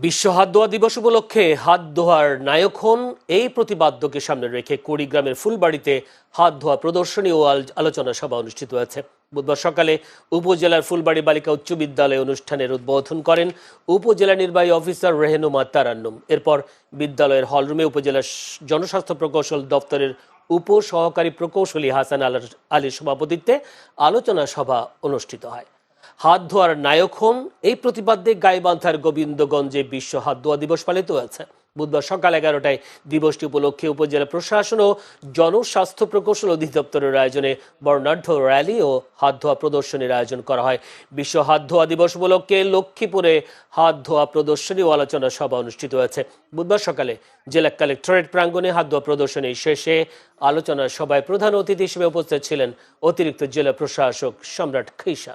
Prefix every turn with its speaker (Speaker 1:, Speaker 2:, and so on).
Speaker 1: বিশ্ব হাত ধোয়া দিবস উপলক্ষে হাত ধোয়ার নায়ক হন এই প্রতিবাদ্যকে সামনে রেখে কুড়িগ্রামের ফুলবাড়িতে হাত ধোয়া প্রদর্শনী ও আল- আলোচনা সভা অনুষ্ঠিত হয়েছে। বুধবার সকালে উপজেলার ফুলবাড়ি বালিকা উচ্চ বিদ্যালয়ে অনুষ্ঠানের উদ্বোধন করেন উপজেলা নির্বাহী অফিসার রেহেনুমা তারান্নুম। এরপর বিদ্যালয়ের হলরুমে উপজেলার জনস্বাস্থ্য প্রকৌশল দপ্তরের উপ সহকারী প্রকৌশলী হাসান আল- আলীর সভাপতিত্বে আলোচনা সভা অনুষ্ঠিত হয়। হাত ধোয়ার নায়ক হন এই প্রতিপাদ্যে গাইবান্ধার গোবিন্দগঞ্জে বিশ্ব হাত ধোয়া দিবস পালিত হয়েছে। বুধবার সকাল এগারোটায় দিবসটি উপলক্ষে উপজেলা প্রশাসন ও জনস্বাস্থ্য প্রকৌশল অধিদপ্তরের আয়োজনে বর্ণাঢ্য র্যালি ও হাত ধোয়া প্রদর্শনীর আয়োজন করা হয়। বিশ্ব হাত ধোয়া দিবস উপলক্ষে লক্ষ্মীপুরে হাত ধোয়া প্রদর্শনী ও আলোচনা সভা অনুষ্ঠিত হয়েছে। বুধবার সকালে জেলা কালেক্টরেট প্রাঙ্গণে হাত ধোয়া প্রদর্শনী শেষে আলোচনা সভায় প্রধান অতিথি হিসেবে উপস্থিত ছিলেন অতিরিক্ত জেলা প্রশাসক সম্রাট খৈসা